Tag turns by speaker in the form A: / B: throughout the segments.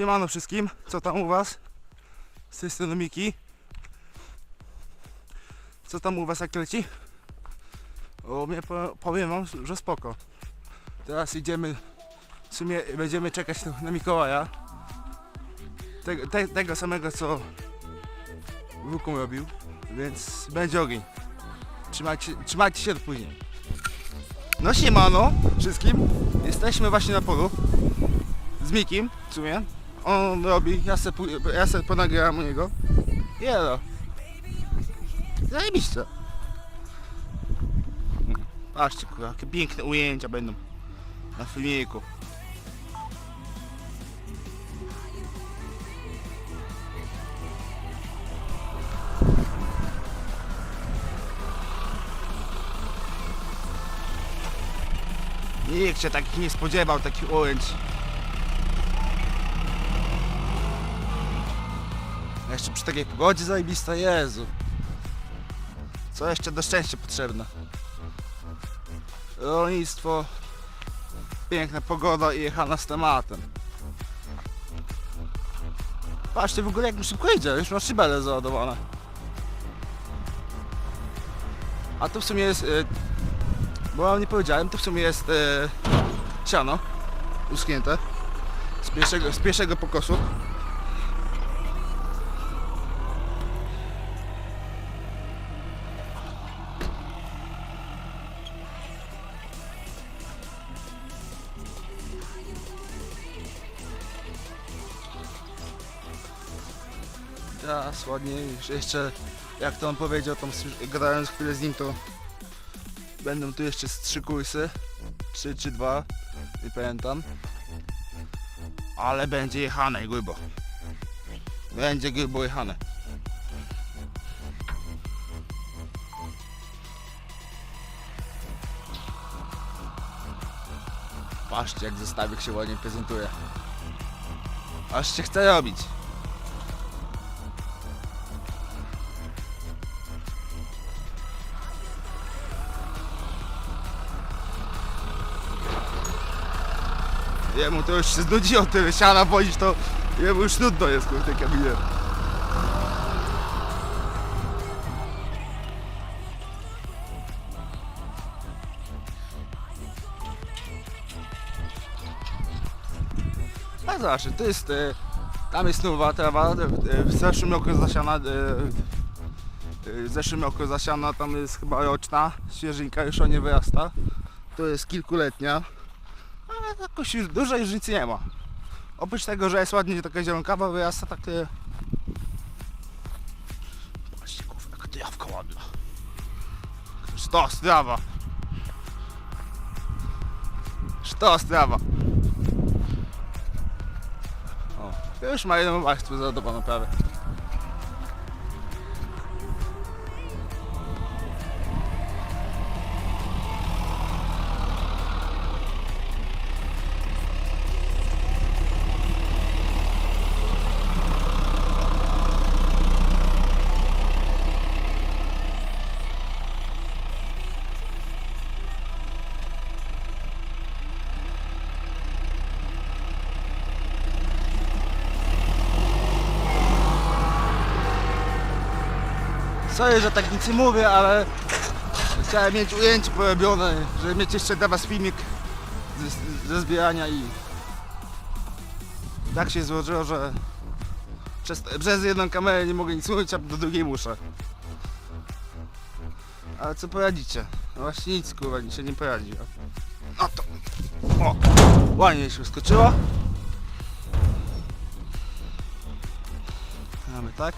A: Siemano wszystkim, co tam u was? Z tej strony Miki. Co tam u was jak leci? O mnie po, powiem wam, że spoko. Teraz idziemy, w sumie będziemy czekać na Mikołaja. Te, te, tego samego co Wukum robił, więc będzie ogień. Trzymajcie, trzymajcie się do później. No siemano wszystkim. Jesteśmy właśnie na polu z Mikim w sumie. On robi, ja se, ja se ponagrałem u niego. Jelo. Zajebiście. Patrzcie kurwa, jakie piękne ujęcia będą na filmiku. Nikt się takich nie spodziewał, takich ujęć. Jeszcze przy takiej pogodzie zajebista, Jezu. Co jeszcze do szczęścia potrzebne? Rolnictwo, piękna pogoda i jechana z tematem. Patrzcie w ogóle jak mi szybko idzie, już ma szybele załadowane. A to w sumie jest, y, bo wam nie powiedziałem, to w sumie jest y, siano uschnięte z pierwszego, z pierwszego pokosu. Teraz ładnie, że jeszcze jak to on powiedział, tam gadając chwilę z nim, to będą tu jeszcze trzy kursy, trzy czy dwa, nie pamiętam. Ale będzie jechane grubo. Będzie grubo jechane. Patrzcie jak zestawik się ładnie prezentuje. Aż się chce robić. Jemu to już się znudziło tyle siana wozić, to jemu już nudno jest w tej kabinie. A to jest, e, tam jest nowa trawa, e, w zeszłym roku zasiana, e, w zeszłym roku zasiana, tam jest chyba roczna, świeżynka już o nie wyrasta. To jest kilkuletnia, jakoś już dużej różnicy nie ma. Oprócz tego, że jest ładnie taka zielonkawa wyrasta takie... Patrzcie kurwa, jaka to jawka ładna. Sztos, trawa. Sztos, trawa. O, już ma jedną warstwę zadobaną prawie. Sorry, że tak nic nie mówię, ale chciałem mieć ujęcie porobione, żeby mieć jeszcze dla was filmik ze, ze zbierania i tak się złożyło, że przez, przez jedną kamerę nie mogę nic mówić, a do drugiej muszę. Ale co poradzicie? No właśnie nic kurwa, nic się nie poradzi. No to... O! Ładnie się skoczyło. Mamy tak.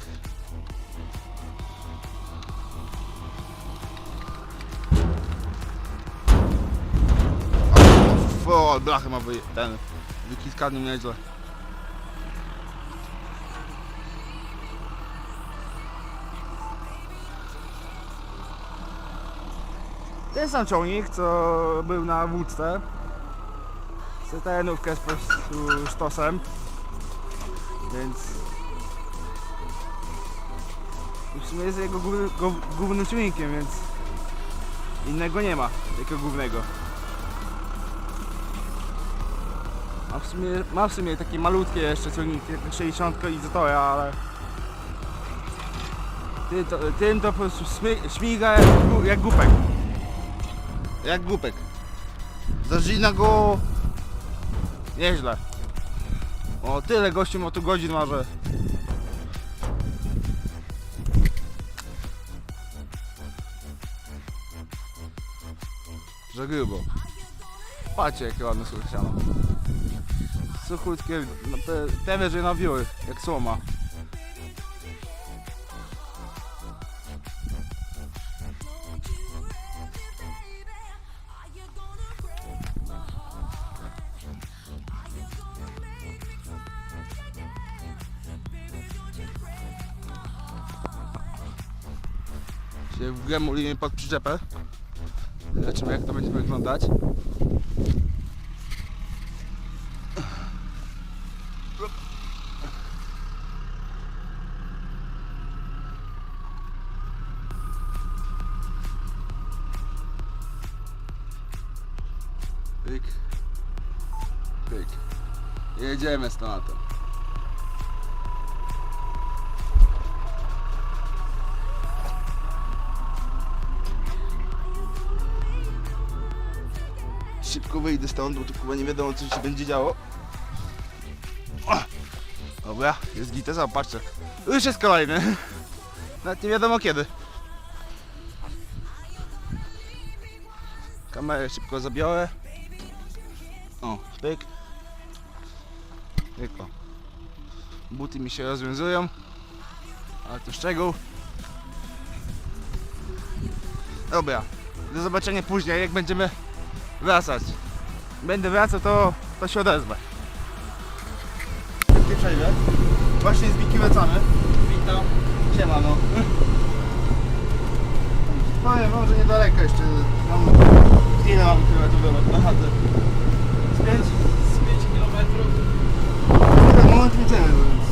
A: O, blachy ma wy, ten wykiskany nieźle. Ten sam ciągnik, co był na wódce. Z terenówkę z sztosem. Więc... W sumie jest jego główny, go- głównym ciągnikiem, więc... Innego nie ma, jako głównego. W sumie, ma w sumie takie malutkie jeszcze ciągniki, jak 60 i Zatoja, ale tym to, tym to po prostu śmiga jak, gu- jak głupek. Jak głupek. Zażyna go nieźle. O tyle gościu ma tu godzin ma, że że grubo. Patrzcie jakie ładne suche no pe, pewnie, że nawiły, jak słoma. Się wgremulimy pod przyczepę. Zobaczymy jak to będzie wyglądać. Jedziemy z tematem. Szybko wyjdę stąd, bo tu chyba nie wiadomo co się będzie działo. O! Dobra, jest giteza, patrzcie. Już jest kolejny. Nawet nie wiadomo kiedy. Kamerę szybko zabiorę. O, pyk. Pyk, o. Buty mi się rozwiązują. Ale to szczegół. Dobra, do zobaczenia później, jak będziemy wracać. Będę wracał, to, to się odezwę. Szybkie przejdę. Właśnie z Wiki wracamy.
B: Witam.
A: Siemano. Powiem wam, że niedaleko jeszcze. Mam... Ile mam kilometrów do, chaty? Z pięć?
B: Z 5 km.
A: Widzimy, więc...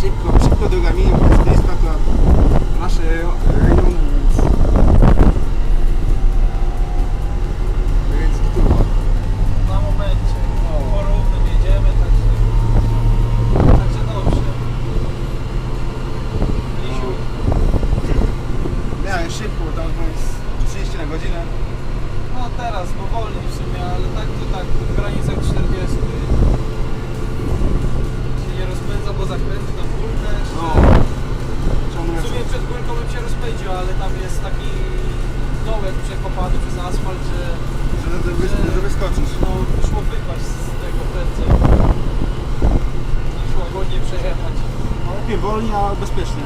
A: Szybko, szybko droga minie, bo jest blisko to nasze rejony, więc... Więc gituwa.
B: Na momencie. Porówno jedziemy, także... Także dobrze. Misiu,
A: Miałem szybko, bo tam jest 30 na godzinę.
B: no teraz powolniej w sumie, ale tak to tak w granicach 40. Się nie rozpędza, bo zakręty na górkę.
A: No. Ciągle
B: W sumie przed górką bym się rozpędził, ale tam jest taki dołek przez asfalt, że
A: że, że, że, wyskoczysz.
B: no, szło wypaść z tego prędzej. Niż łagodnie przejechać.
A: No, lepiej wolniej, a bezpiecznie.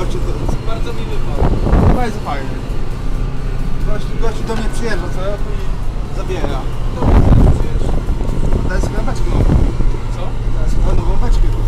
B: gościu, to bardzo miły pan.
A: Bardzo fajny. Gościu, gościu do
B: mnie przyjeżdża, co ja i zabiera. No, też przyjeżdża.
C: Daj
B: sobie beczkę nową. Co? Daj nową
C: beczkę.